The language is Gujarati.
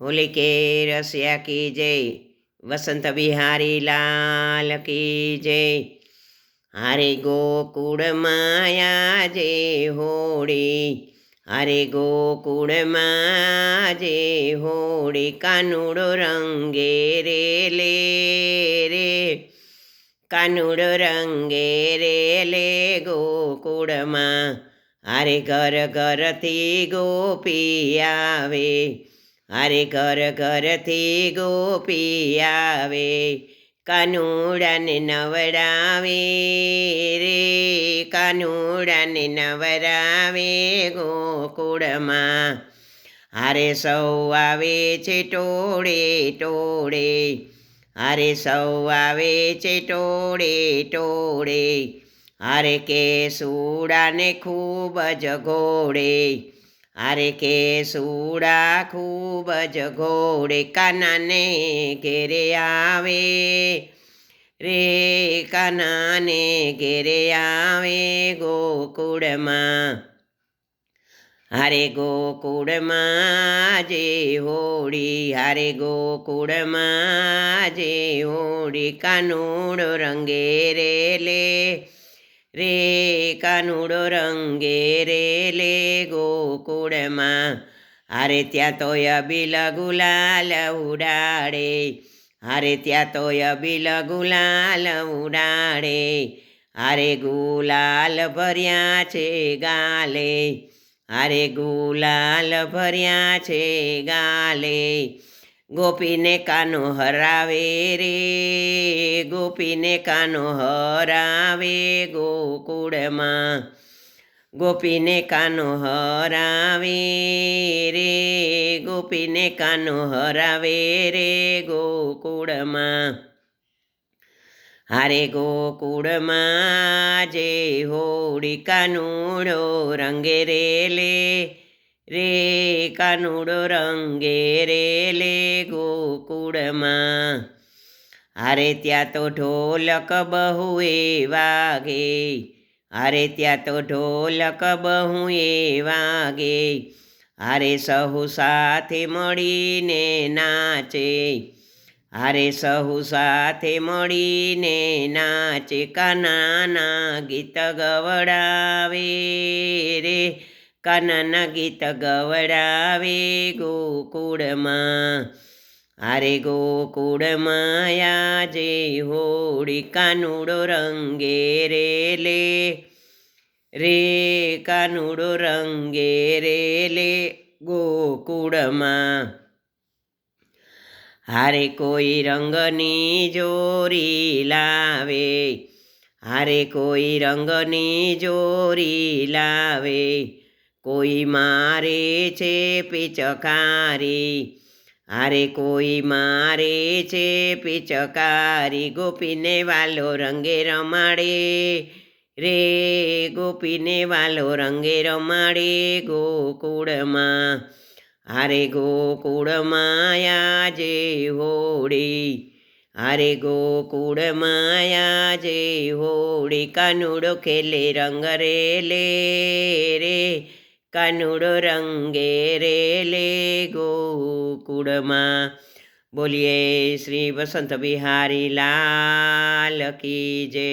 હોલી કે રસિયા કી જય, વસંત બિહારી લાલ કી જય. હરે ગોકુળ માયા જે હોળી, હરે ગોકુળ જે હોળી, કાનુડો રંગે રે લે રે. કાનુડો રંગે રે લે ગોકુળમાં હરે ઘર ઘરથી ગોપી આવે. હારે ઘર ઘરથી ગોપી આવે, કાનુડાને નવડાવે રે, કાનુડાને નવડાવે ગોકુળમાં. હારે સૌ આવે છે ટોળે ટોળે, હારે સૌ આવે છે ટોળે ટોળે, હારે કે સુડાને ખૂબ જ ઘોડે હારે કે સુડા ખૂબ જ ઘોડે કાનાને ઘેરે આવે. રે કાનાને ઘેરે આવે ગોકુળમાં. હારે ગોકુળમાં જે હોળી હારે ગોકુળમાં જે હોળી કાનુડો રંગે રે લે રે કાનુડો રંગે રે લે ગોકુળમાં હારે ત્યાં તો અબીલ ગુલાલ ઉડાડે. હારે ત્યાં તો અબીલ ગુલાલ ઉડાડે. હારે ગુલાલ ભર્યા છે ગાલે. હારે ગુલાલ ભર્યા છે ગાલે. ગોપીને કાનો હરાવે રે, ગોપીને કાનો હરાવે ગોકુળમાં. ગોપીને કાનો હરાવે રે, ગોપીને કાનો હરાવે રે ગોકુળમાં. હારે ગોકુળમાં જે હોળી કાનુડો રંગે રે લે રે કાનુડો રંગે રે લે ગોકુળમાં હારે ત્યાં તો ઢોલક બહુ એ વાગે હારે ત્યાં તો ઢોલક બહુ એ વાગે હારે સહુ સાથે મળીને નાચે હારે સહુ સાથે મળીને નાચે કાનાના ગીત ગવડાવે રે કાનાના ગીત ગવડાવે ગોકુળમાં. હારે ગોકુળમાં આજે હોળી કાનુડો રંગે રે લે. રે કાનુડો રંગે રે લે ગોકુળમાં. હારે કોઈ રંગની જોરી લાવે. હારે કોઈ રંગની જોરી લાવે. કોઈ મારે છે પિચકારી? હારે કોઈ મારે છે પિચકારી? ગોપીને વાલો રંગે રમાડે. રે ગોપીને વાલો રંગે રમાડે ગોકુળમાં. હારે ગોકુળમાં આજે હોળી. હારે ગોકુળમાં આજે હોળી. કાનુડો ખેલે રંગ રે લે રે. કાનુડો રંગે રેલે ગોકુળમાં બોલીએ શ્રી વસંત બિહારી લાલ કી જય